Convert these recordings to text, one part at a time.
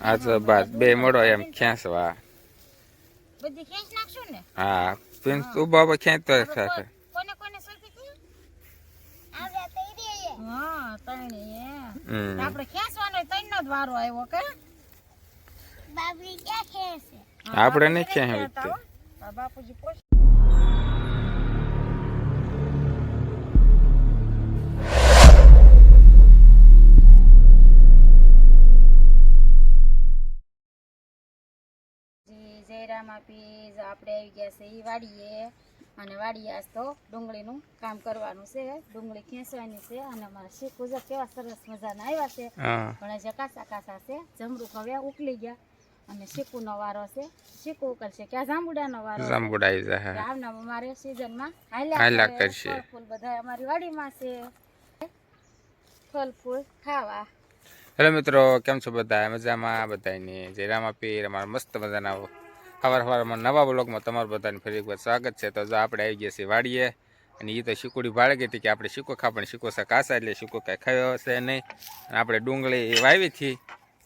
આ તો બસ બે મળો એમ ખેંચવા. બધી ખેંચ નાખશું ને? હા પિન્સ ઊભા ઊભા ખેંચતો સાથે કોને કોને સોંપી હતી હા તણે આપણે ખેંચવાનો તણનો જ વારો આવ્યો કે? આપણે નહીં ખેંચે આપણે હો. ખેંચે બાપુજી પોષ આપી આપણે આવી ગયા છે એ વાડીએ. અને વાડીએ આજ તો ડુંગળીનું કામ કરવાનું છે. ડુંગળી ખેંચવાની છે અને અમારા શીખ જો કેવા સરસ મજાના આવ્યા છે. પણ હજી કાચા કાચા છે. જમરૂખ હવે ઉકલી ગયા. અને શીકુનો વારો છે. શીકુ ઉકલશે ક્યાં જાંબુડાનો વારો જાંબુડા જાંબુડાઈ જાય આવના અમારે સિઝનમાં હાલ્યા હાલ્યા કરશે. ફળ ફૂલ બધા અમારી વાડીમાં છે. ફલ ફૂલ ખાવા. હેલો મિત્રો કેમ છો બધા? મજામાં બધાની જય રામા પીર અમારા મસ્ત મજાના સવાર સવારમાં નવા બ્લોગમાં તમારું બધાને ફરી એકવાર સ્વાગત છે. તો જો આપણે આવી ગયા છીએ વાડીએ અને એ તો શીકુડી ભાળે ગઈ હતી કે આપણે શીકો ખા પણ શીકો છે કાસા એટલે શીકો કાંઈ ખાયો હશે નહીં. અને આપણે ડુંગળી વાવી હતી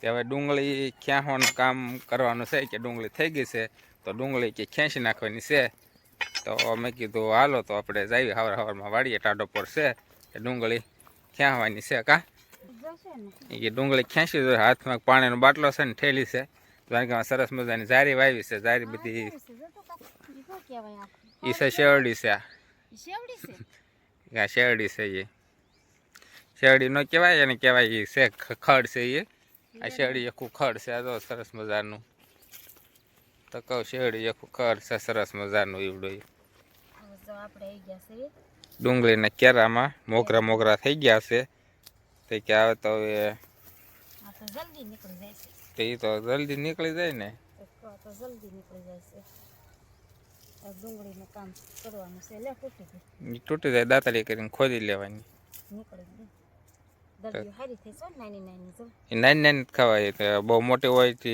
કે હવે ડુંગળી ખેંચવાનું કામ કરવાનું છે કે ડુંગળી થઈ ગઈ છે તો ડુંગળી કે ખેંચી નાખવાની છે. તો મેં કીધું હાલો તો આપણે જઈએ હવાર હવારમાં વાળીએ ટાડો પર છે કે ડુંગળી ખેંચવાની છે કા? એ કે ડુંગળી ખેંચી હાથમાં પાણીનો બાટલો છે ને ઠેલી છે. કે સરસ મજાની ઝારી વાવી છે ઝારી બધી? એ છે. શેરડી છે આ. શેરડી છે? એ શેરડી નો કહેવાય એને કહેવાય એ છે ખડ છે એ આ શેરડી. આખું ખડ છે આ તો સરસ મજાનું. તો કહું શેરડી આખું ખડ છે સરસ મજાનું ઈવડું ડુંગળીના કેરામાં મોગરા મોગરા થઈ ગયા છે. તે કે આવે તો હવે જલ્દી નીકળી જાય છે. તે ઈ તો જલ્દી નીકળી જાય ને. તો જલ્દી નીકળી જાય છે. ડુંગળીનું કામ કરવાનું છે. લે તૂટી ગઈ તૂટી જાય દાંતળી કરીને ખોદી લેવાની. નીકળી ગઈ. હારી થઈ છે નાની નાની જો. એ નાની ખવાય બહુ મોટી હોય તે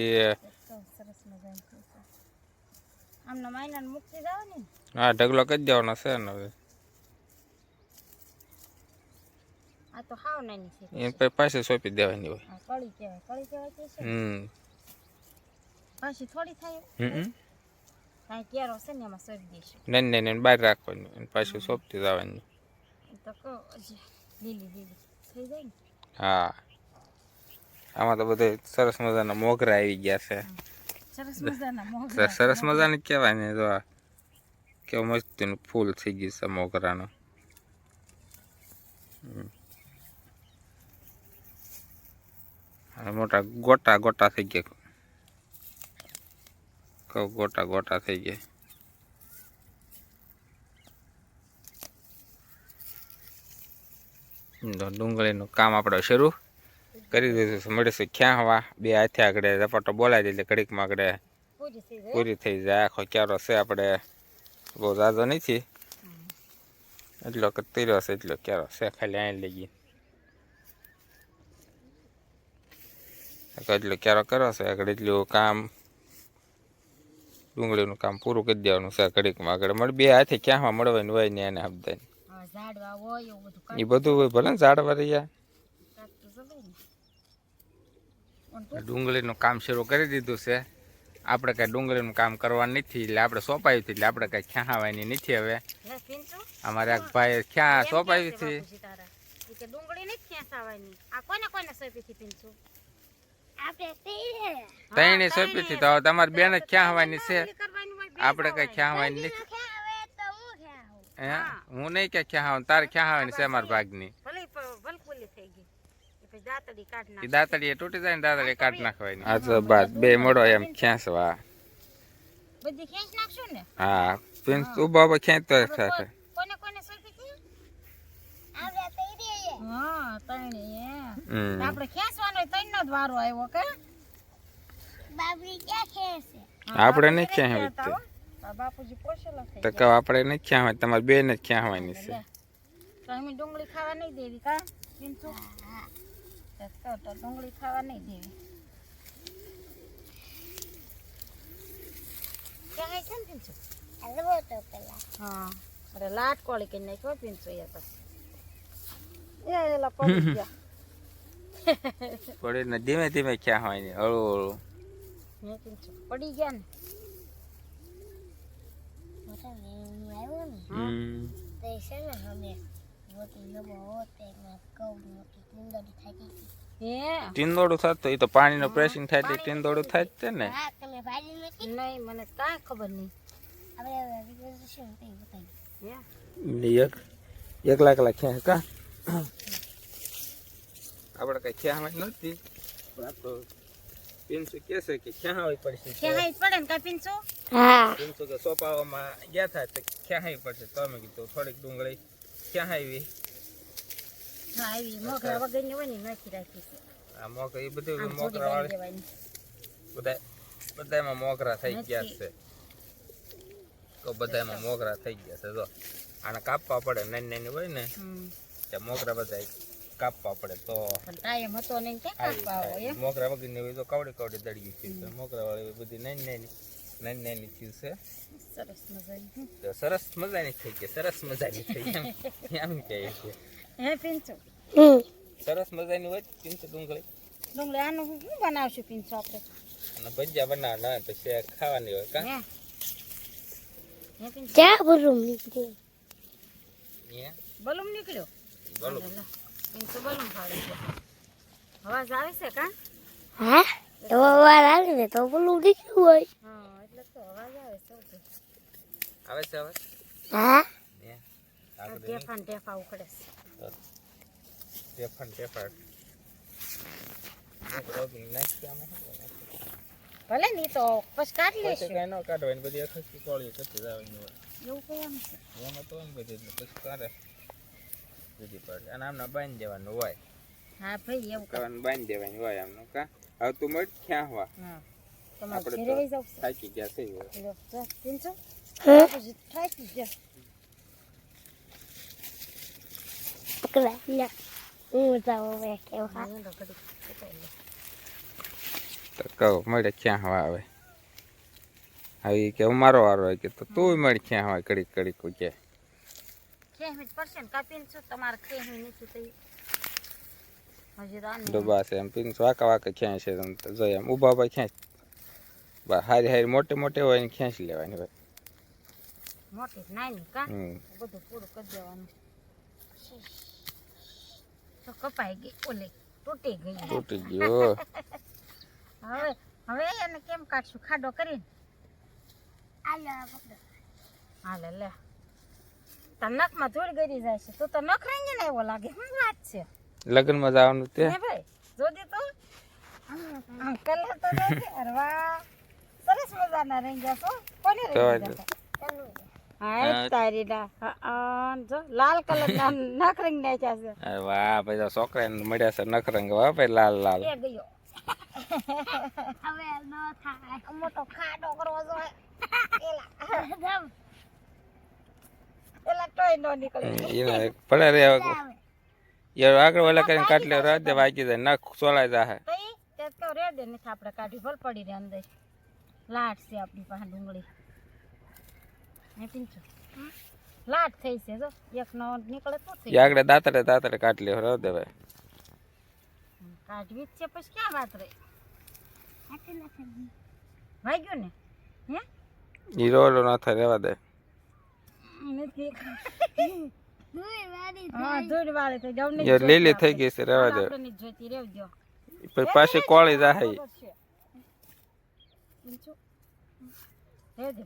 સરસ મજાની છે આમના માયનાને મૂકી જવાની હા ઢગલો કરી દેવાનો છે ને હવે. આ તો હાવ નાની છે. એ પછી પાસે સોંપી દેવાની હોય. કળી કહેવાય કળી કહેવાય કે છે. હમ. પાછી થોડી થાય. હમ કાંઈ કેરો છે ને એમાં સોંપી દઈશું નહીં નહીં નહીં બહાર રાખવાની અને પાછું સોંપતી જવાની તો કહો લીલી લીલી થઈ જાય ને. હા. આમાં તો બધે સરસ મજાના મોગરા આવી ગયા છે. સરસ મજાના તો મોગરા. સરસ મજાની કહેવાય ને જો આ કેવું મસ્તીનું ફૂલ થઈ ગયું છે મોગરાનું. હમ. મોટા ગોટા ગોટા થઈ ગયા. કહું ગોટા ગોટા થઈ ગયા. ડુંગળીનું કામ આપણે શરૂ કરી દીધું મળીશું ક્યાં હવા? બે હાથે આગળ ઝપાટો બોલાવી દે એટલે ઘડીકમાં આગળ પૂરી થઈ જાય. આખો ક્યારો છે આપણે. બહુ ઝાઝો નથી. એટલો કે તીર્યો છે, એટલો ક્યારો છે. ખાલી અહીં લઈ ગઈ એટલો ક્યારો કર્યો છે આગળ એટલું કામ. ડુંગળીનું કામ પૂરું કરી દેવાનું છે ઘડીકમાં આગળ. મળે બે હાથે ક્યાંમાં મળવાની હોય ને એને આપદાને હા, ઝાડવા હોય એવું બધું એ બધું હોય ભલે ને ઝાડવા રહ્યા. ડુંગળીનું કામ શરૂ કરી દીધું છે. આપણે કાંઈ ડુંગળીનું કામ કરવાનું નથી એટલે આપણે સોંપાયું હતું એટલે આપણે કાંઈ ખ્યાવાની નથી હવે. અમારે એક ભાઈ ક્યાં સોંપાયું છે. ડુંગળી નથી ખેંચાવાની આ કોને કોને સોંપી હતી પિન્ટુ તૈણી સોંપી હતી તો હવે તમારી બેન જ ક્યાં આવવાની છે? ઓલી કરવાની હોય, બે આપણે કઈ ખાવાની. ક્યાં આવવાની નથી? હે હું? નહીં ક્યાં ક્યાં આવવાનું તારે ક્યાં આવવાની છે અમારા ભાગની? ભલે પ- ભલકુલી થઈ ગઈ. એ પછી દાંતડી કાઢ એ નાખ. દાંતડી તૂટી જાય ને દાંતડી કાઢી નાખવાની. આ તો બસ બે મળો એમ ખેંચવા. બધી ખેંચ નાખશું ને? હા પિન્સ ઊભા ઊભા ખેંચતો હવે સાથે કો- કોને કોને સોંપી હતી હા તૈણી એ હમ આપણે ખેંચવાનો ત્રણ નો જ વારો આવ્યો કે આપણે નહીં ખેંચવી ખેંચતા હો. આ બાપુજી પોષેલા થઈ તો ગયા. કહો આપણે નહીં ખેંચવાની તમારી બેન જ ખેંચવાની છે લે. તો અમે ડુંગળી ખાવા નહીં દેવી કા પિન્ટુ? તો તો તો ડુંગળી ખાવા નહીં દેવી ક્યાં હે છે ને પિન્ટુ? હા અરે લાટ કોળી કરી નાખ્યો પિન્ટુ એ તો એ એલા પડી ગયા. પડીને ધીમે ધીમે ક્યાં હોય ને હળવું હળવું. પડી ગયા ને. ને. ને ટીંદોડું થતું એ તો પાણીનું પ્રેસિંગ થાય એટલે ટીંદોડું થાય. જ છે ને. નહીં મને કાંઈ ખબર નહીં. આપણે એક એકલા એકલા ક્યાં કા? આપણે કઈ ક્યાં હોય નથી. પણ આ તો પિન્સુ કે છે કે ક્યાં હોય પડશે ખેહાઈ પડે ને કા પિન્સુ? હા. પિન્સુ કે સોપાવામાં ગયા થાય તો ક્યાં હોય પડશે. તો કીધું થોડીક ડુંગળી ક્યાં આવી. હા આવી મોગરા વગરની હોય ને નાખી રાખી છે. આ મોગરા એ બધું થોડી વાળી. બધા બધામાં મોગરા થઈ ગયા છે. તો બધામાં મોગરા થઈ ગયા છે. જો આને કાપવા પડે નાની નાની હોય ને. ત્યાં મોગરા બધા કાપવા પડે તો ટાઈમ હતો નહીં ક્યાં કાપવા હોય મોગરા વગરની હોય તો કવડી કવડી દળી છે. મોગરા વાળી બધી નાની નાની નાની નાની ચીજ છે. સરસ મજાની તો સરસ મજાની થઈ ગઈ સરસ મજાની થઈ એમ એમ કહે છે. હે પિંચો સરસ મજાની હોય પિંચો ડુંગળી. ડુંગળી આનું શું બનાવશું પિંચો આપણે? અને ભજીયા બનાવવાના હોય પછી ખાવાની હોય કા? ક્યાં બધું નીકળ્યું? અહીંયા બલૂમ નીકળ્યો? બોલો લે, પિંચો બલૂમ ફાડે છે. અવાજ આવે છે કા? હા? એવો વાર આવે ને તો પેલું નીકળ્યું હોય. હા એટલે તો અવાજ આવે છે આવે છે હવે હા? અહીંયા ટેફા ઉખડે છે. ટેફન ટેફાડ મોગરા વગરની નાખી આમાં. શું કરે? ભલે ની તો પછી કાઢી લેશું. કાંઈ ન કાઢવાની બધી અખસ્તી કોળી કરતી જવાની હોય એવું. કહેવાનું છે? એમાં તો એમ બધી પછી કાઢે. જુદી પડે અને આમને બાંધી દેવાનું હોય. હા ભાઈ એવું કરવાનું બાંધી દેવાનું હોય આમનું કા? હવે તું મળ ક્યાં હવા? આપણે તો- થાકી ગયા થઈ હવે. લો, જા, પિંચો હા? પછી થાકી ગયા. પકડા લે. હું જાઉં હવે કેવા હા. તો કહું મળે ક્યાં હવા આવે? આવી કે મારો વારો હોય કે તો તું મળે ક્યાં હવા? કડીક કડીક કે ખેંચવી જ પડશે ને કાપીને છું તમારે ખેંચવી નથી થઈ. ડબ્બા છે એમ પીને વાકા વાકા ખેંચ છે તમ જોઈએ એમ. ઊભા ઊભા ખેંચ. બા હારી હારી મોટે મોટે હોય ને ખેંચી લેવાની હોય. મોટી નાની કા? બધું પૂરું કરી દેવાનું. તો કપાઈ ગઈ ઓલે તૂટી ગઈ. તૂટી ગયો હવે હવે એને કેમ કાઢશું? ખાડો કરીને? હાલે લે. તાર નખમાં ધૂળ ગરી જાય છે. તું તો નખ રંગી ને એવો લાગે. હું વાત છે. લગ્નમાં જવાનું તે? હે ભાઈ જોજે તો. આમ કલર તો જોજે. અરે વાહ. સરસ મજાના રંગ્યા છો. કોને તો રંગી હા. તારી ડા હા જો લાલ કલર ના નખ રંગ નાખ્યા છે. અરે વાહ ભાઈ છોકરા છોકરાને મળ્યા છે નખરંગ. વાહ ભાઈ લાલ લાલ. એ ગયો. હવે ન થાય. મોટો ખાડો કરવો જોઈએ. એલા એલા તોય નો નીકળે એને પડે રે હવે યાર આગળ ઓલા કરીને કાટલે રાત દે વાગી જાય નખ સોલાઈ જાય તો ઈ તે તો રે દે નથી આપણે કાઢી ભલ પડી રે અંદર લાટ છે આપણી પાસે ડુંગળી હે પિંચો લાટ થઈ છે જો એક નો નીકળે તો થઈ એ આગળ દાતરે દાતરે કાટલે રાત દે ભાઈ કાઢવી જ છે પછી ક્યાં વાત રહી વાગ્યું ને હે ઈ રોલો ન થાય રેવા દે નથી. હા ધૂળ વાળી થઈ જવું યાર લીલી થઈ ગઈ છે રેવા દે. આપણે પાછી કોળી. રેવ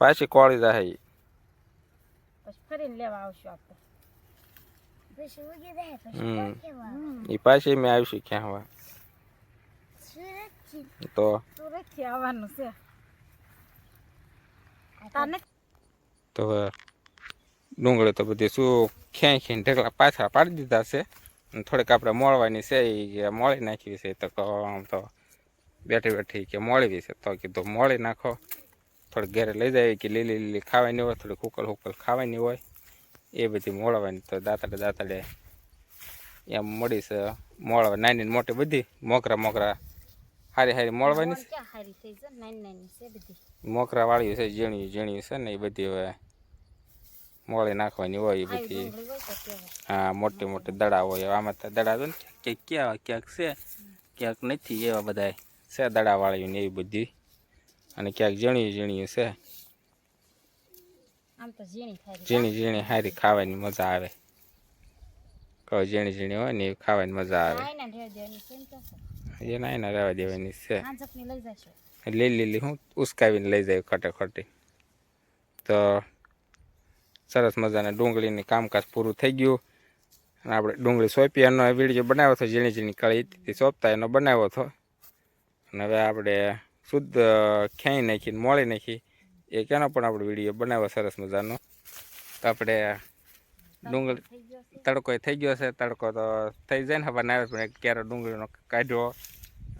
પાછી કોળી જાય. પછી ફરીને લેવા આવશું આપણે. પછી ઉગી જાય પછી હમ. કેવા ઈ પાછી મેં આવીશું ક્યાં હવા સુરત તો? આવવાનું છે. તાને તો હવે ડુંગળી તો બધી શું ખેંચ ખેંચ ઢગલા પાછા પાડી દીધા છે. અને થોડીક આપણે મોળવાની છે ઈ કે મોળી નાખવી છે તો કહો આમ તો બેઠી બેઠી કે મોળવી છે તો કીધું મોળી નાખો. થોડીક ઘરે લઈ જાય કે લીલી લીલી ખાવાની હોય થોડીક હુકલ હુકલ ખાવાની હોય એ બધી મોળવાની. તો દાંતડે દાંતડે એમ મળી છે મોળવા નાની ને મોટી બધી મોકરા મોકરા હારી હારી મોળવાની છે. ક્યાં હારી થઈ છે? નાની નાની છે બધી. મોકરા વાળી છે ઝીણી ઝીણી છે ને એ બધી હવે મોળી નાખવાની હોય એ બધી. હા મોટી મોટી દડા હોય આમાં તો દડા તો ક્યાંક ક્યાં ક્યાંક છે ક્યાંક નથી એવા બધા છે દડાવાળી ને એવી બધી. અને ક્યાંક ઝીણી ઝીણી છે. ઝીણી ઝીણી હારી ખાવાની મજા આવે. કહો ઝીણી ઝીણી હોય ને એવી ખાવાની મજા આવે. એના એના રહેવા દેવાની છે. લીલી લીલી હું ઉસકાવીને લઈ જાય ખોટે ખોટી. તો સરસ મજાના ડુંગળીની કામકાજ પૂરું થઈ ગયું. અને આપણે ડુંગળી સોંપી એનો વીડિયો બનાવ્યો હતો, ઝીણી ઝીણી કળી તે સોંપતા એનો બનાવ્યો હતો. અને હવે આપણે શુદ્ધ ખેંઈ નાખીને, મોળી નાખી. એ કેનો પણ આપણે વીડિયો બનાવ્યો, સરસ મજાનો. તો આપણે ડુંગળી તડકો થઈ ગયો છે. તડકો તો થઈ જાય ને હવે નાવે પણ ક્યારે ડુંગળીનો કાઢ્યો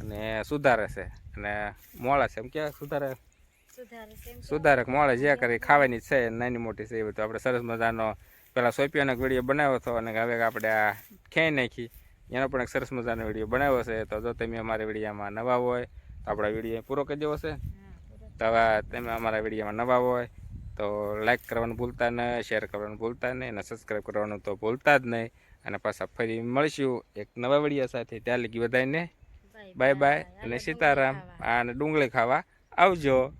અને સુધારે છે. અને મોળા છે, એમ કે સુધારે. સુધારક મળે જે કરી ખાવાની છે નાની મોટી છે એ બધું. આપણે સરસ મજાનો પેલા સોપિયાનો વીડિયો બનાવ્યો હતો અને હવે આપણે આ ખેઈ નાખી. એનો પણ એક સરસ મજાનો વીડિયો બનાવ્યો છે. તો જો તમે અમારા વિડીયામાં નવા હોય તો આપણા વીડિયો પૂરો કરી દેવો છે. તો હવે તમે અમારા વિડીયામાં નવા હોય તો લાઈક કરવાનું ભૂલતા નહીં શેર કરવાનું ભૂલતા નહીં અને સબસ્ક્રાઈબ કરવાનું તો ભૂલતા જ નહીં. અને પાછા ફરી મળીશું એક નવા વિડીયા સાથે. ત્યાં લગી બધાને બાય બાય અને સીતારામ. અને ડુંગળી ખાવા આવજો.